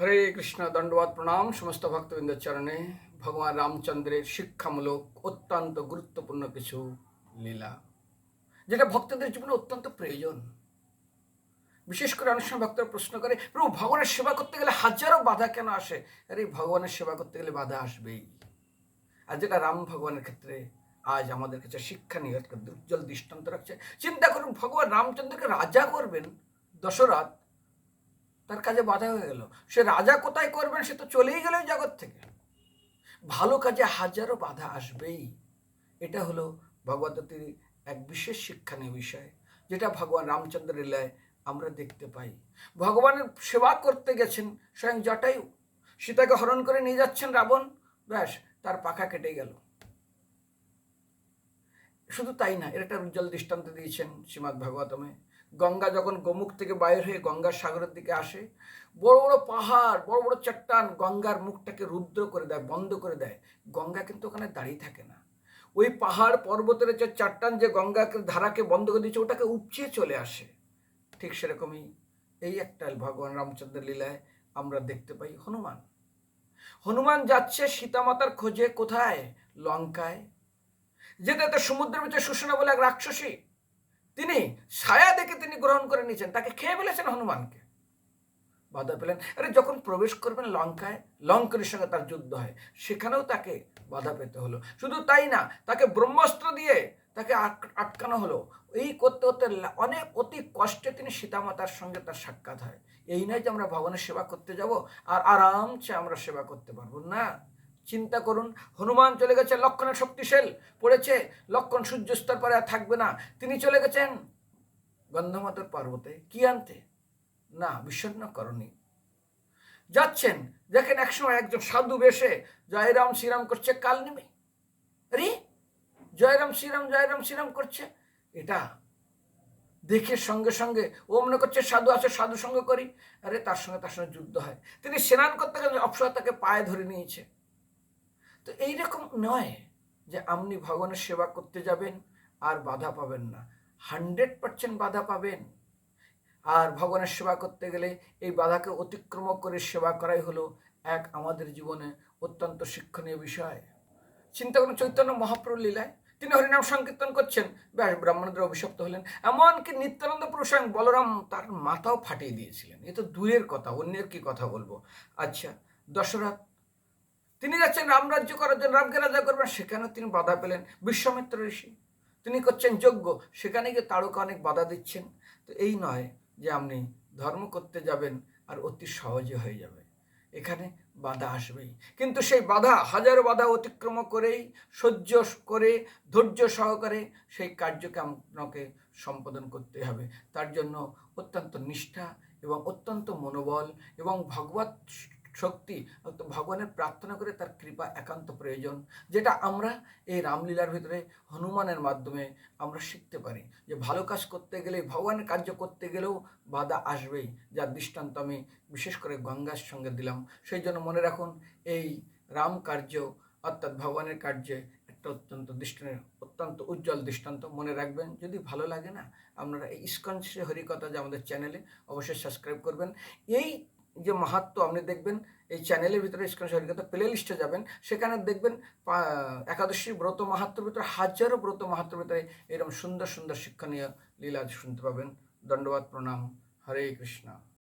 হরে কৃষ্ণ দণ্ডবাদ প্রণাম, সমস্ত ভক্তবৃন্দের চরণে ভগবান রামচন্দ্রের শিক্ষামূলক অত্যন্ত গুরুত্বপূর্ণ কিছু লীলা, যেটা ভক্তদের জীবনে অত্যন্ত প্রয়োজন। বিশেষ করে অনেক সময় ভক্তরা প্রশ্ন করে, প্রভু, ভগবানের সেবা করতে গেলে হাজারো বাধা কেন আসে? আরে, ভগবানের সেবা করতে গেলে বাধা আসবেই। আর যেটা রাম ভগবানের ক্ষেত্রে আজ আমাদের কাছে শিক্ষা নিয়ে একটা উজ্জ্বল দৃষ্টান্ত রাখছে। চিন্তা করুন, ভগবান রামচন্দ্রকে রাজা করবেন দশরথ তার কাজে বাধা হয়ে গেল। সে রাজা কোথায় করবেন সে তো চলেই গেল জগৎ থেকে। ভালো কাজে হাজারো বাধা আসবেই। এটা হলো ভগবতীর এক বিশেষ শিক্ষণীয় বিষয়, যেটা ভগবান রামচন্দ্র লীলায় আমরা দেখতে পাই। ভগবানের সেবা করতে গেছেন স্বয়ং জটায়ু। সীতাকে হরণ করে নিয়ে যাচ্ছেন রাবণ। ব্যাস, তার পাখা কেটে গেল। শুধু তাই না, এর একটা উজ্জ্বল দৃষ্টান্ত দিয়েছেন শ্রীমৎ ভাগবতমে। গঙ্গা যখন গোমুখ থেকে বাইর হয়ে গঙ্গার সাগরের দিকে আসে, বড় বড় পাহাড়, বড় বড় চট্টান গঙ্গার মুখটাকে রুদ্র করে দেয়, বন্ধ করে দেয়। গঙ্গা কিন্তু ওখানে দাঁড়িয়ে থাকে না। ওই পাহাড় পর্বতের যে চাট্টান, যে গঙ্গাকে, ধারাকে বন্ধ করে দিচ্ছে ওটাকে উপচিয়ে চলে আসে। ঠিক সেরকমই এই একটা ভগবান রামচন্দ্র লীলায় আমরা দেখতে পাই হনুমান। হনুমান যাচ্ছে সীতামাতার খোঁজে কোথায়? লঙ্কায়। তো সমুদ্রের ভিতরে সুষনা বলে এক রাক্ষসী। তিনি ছায়া দেখে তিনি গ্রহণ করে নিয়েছেন, তাকে খেয়ে ফেলেছেন হনুমানকে। বাধা পেলেন, আরে যখন প্রবেশ করবেন লঙ্কায়, লঙ্কনের সঙ্গে তার যুদ্ধ হয়, সেখানেও তাকে বাধা পেতে হলো। শুধু তাই না, তাকে ব্রহ্মাস্ত্র দিয়ে তাকে আট- আটকানো হলো। এই করতে করতে অনেক অতি কষ্টে তিনি সীতামাতার সঙ্গে তার সাক্ষাৎ হয়। এই নয় যে আমরা ভগবানের সেবা করতে যাব, আর আরামসে আমরা সেবা করতে পারব না। চিন্তা করুন। হনুমান চলে গেছে লক্ষণের শক্তিশাল। পড়েছে, লক্ষণ সূর্যস্তর পরে আর থাকবে না। তিনি চলে গেছেন গন্ধমাতর পর্বতে। কি আনতে? না, বিষণ্ণ করণী। যাচ্ছেন, দেখেন একসময় একজন সাধু বেশে জয়রাম শ্রীরাম করছে কাল নেমে। আরে, জয়রাম শ্রীরাম জয়রাম শ্রীরাম করছে? এটা দেখে সঙ্গে সঙ্গে ও মনে করছে সাধু আছে, সাধু সঙ্গে করি। আরে, তার সঙ্গে তার সঙ্গে যুদ্ধ হয়। তিনি স্নান করতে গেলে অপসর তাকে পায়ে ধরে নিয়েছে। তো এইরকম নয় যে আপনি ভগবানের সেবা করতে যাবেন আর বাধা পাবেন না। হান্ড্রেড পার্সেন্ট বাধা পাবেন। আর ভগবানের সেবা করতে গেলে এই বাধাকে অতিক্রম করে সেবা করাই হলো এক আমাদের জীবনে অত্যন্ত শিক্ষণীয় বিষয়। চিন্তা করুন, চৈতন্য মহাপ্রভু লীলায় তিনি হরিনাম সংকীর্তন করছেন। ব্যাস ব্রাহ্মণদের অভিশপ্ত হলেন। এমনকি নিত্যানন্দ পুরুষ স্বয়ং বলরাম তার মাথাও ফাটিয়ে দিয়েছিলেন। এ তো দূরের কথা, অন্যের কি কথা বলব? আচ্ছা দশরথ তিনি যাচ্ছেন রামরাজ্য করার জন্য রামকে রাজা করবেন। সেখানেও তিনি বাধা পেলেন। বিশ্বমিত্র ঋষি, তিনি করছেন যজ্ঞ। সেখানে গিয়ে তারকা অনেক বাধা দিচ্ছেন। তো এই নয় যে আপনি ধর্ম করতে যাবেন আর অতি সহজে হয়ে যাবে। এখানে বাধা আসবেই। কিন্তু সেই বাধা, হাজারো বাধা অতিক্রম করেই, সহ্য করে, ধৈর্য সহকারে সেই কার্যকে আপনাকে সম্পাদন করতে হবে। তার জন্য অত্যন্ত নিষ্ঠা এবং অত্যন্ত মনোবল এবং ভগবত শক্তি ভগবানের প্রার্থনা করে তার কৃপা একান্ত প্রয়োজন, যেটা আমরা এই রামলীলার ভিতরে হনুমানের মাধ্যমে আমরা শিখতে পারি। যে ভালো কাজ করতে গেলে, ভগবানের কার্য করতে গেলেও বাধা আসবেই, যার দৃষ্টান্ত আমি বিশেষ করে গঙ্গার সঙ্গে দিলাম। সেই জন্য মনে রাখুন, এই রাম কার্য অর্থাৎ ভগবানের কার্যে একটা অত্যন্ত দৃষ্টান্ত, অত্যন্ত উজ্জ্বল দৃষ্টান্ত মনে রাখবেন। যদি ভালো লাগে না, আপনারা এই ইস্কন শ্রী হরিকথা যে আমাদের চ্যানেলে অবশ্যই সাবস্ক্রাইব করবেন। এই যে মাহাত্ম আপনি দেখবেন, এই চ্যানেলের ভিতরে ইস্কন শ্রী প্লে লিস্টে যাবেন, সেখানে দেখবেন একাদশী ব্রত মাহাত্মর ভিতরে, হাজারো ব্রত মাহাত্মর ভিতরে এরকম সুন্দর সুন্দর শিক্ষণীয় লীলা শুনতে পাবেন। দণ্ডবাদ, প্রণাম, হরে কৃষ্ণ।